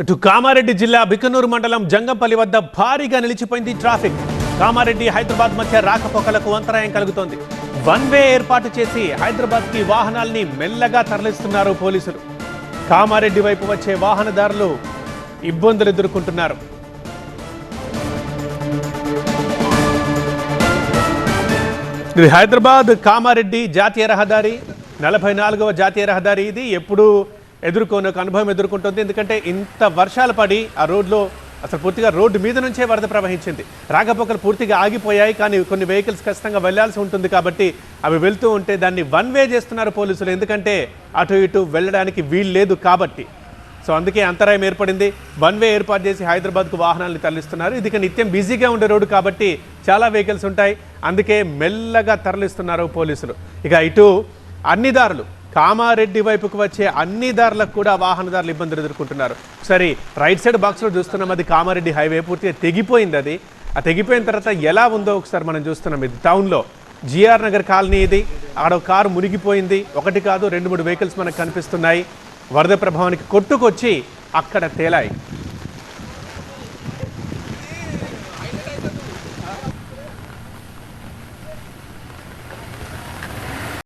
ఇటు కామారెడ్డి జిల్లా బికనూరు మండలం జంగంపల్లి వద్ద భారీగా నిలిచిపోయింది ట్రాఫిక్. కామారెడ్డి హైదరాబాద్ మధ్య రాకపోకలకు అంతరాయం కలుగుతోంది. వన్ వే ఏర్పాటు చేసి హైదరాబాద్కి వాహనాల్ని మెల్లగా తరలిస్తున్నారు పోలీసులు. కామారెడ్డి వైపు వచ్చే వాహనదారులు ఇబ్బందులు ఎదుర్కొంటున్నారు. ఇది హైదరాబాద్ కామారెడ్డి జాతీయ రహదారి. నలభై నాలుగవ జాతీయ రహదారి ఇది. ఎప్పుడూ ఎదుర్కొని ఒక అనుభవం ఎదుర్కొంటుంది. ఎందుకంటే ఇంత వర్షాలు పడి ఆ రోడ్లో అసలు పూర్తిగా రోడ్డు మీద నుంచే వరద ప్రవహించింది. రాకపోకలు పూర్తిగా ఆగిపోయాయి కానీ కొన్ని వెహికల్స్ ఖచ్చితంగా వెళ్ళాల్సి ఉంటుంది కాబట్టి అవి వెళ్తూ ఉంటే దాన్ని వన్ వే చేస్తున్నారు పోలీసులు. ఎందుకంటే అటు ఇటు వెళ్ళడానికి వీలు లేదు కాబట్టి. సో అందుకే అంతరాయం ఏర్పడింది. వన్ వే ఏర్పాటు చేసి హైదరాబాద్కు వాహనాలను తరలిస్తున్నారు. ఇది నిత్యం బిజీగా ఉండే రోడ్డు కాబట్టి చాలా వెహికల్స్ ఉంటాయి. అందుకే మెల్లగా తరలిస్తున్నారు పోలీసులు. ఇక ఇటు అన్ని దారులు కామారెడ్డి వైపుకు వచ్చే అన్ని దారులకు కూడా వాహనదారులు ఇబ్బందులు ఎదుర్కొంటున్నారు. సరే రైట్ సైడ్ బాక్స్లో చూస్తున్నాం అది కామారెడ్డి హైవే పూర్తిగా తెగిపోయింది అది. ఆ తెగిపోయిన తర్వాత ఎలా ఉందో ఒకసారి మనం చూస్తున్నాం ఇది. టౌన్లో జిఆర్ నగర్ కాలనీ ఇది. ఆడ కారు మునిగిపోయింది. ఒకటి కాదు రెండు మూడు వెహికల్స్ మనకు కనిపిస్తున్నాయి. వరద ప్రభావానికి కొట్టుకొచ్చి అక్కడ తేలాయి.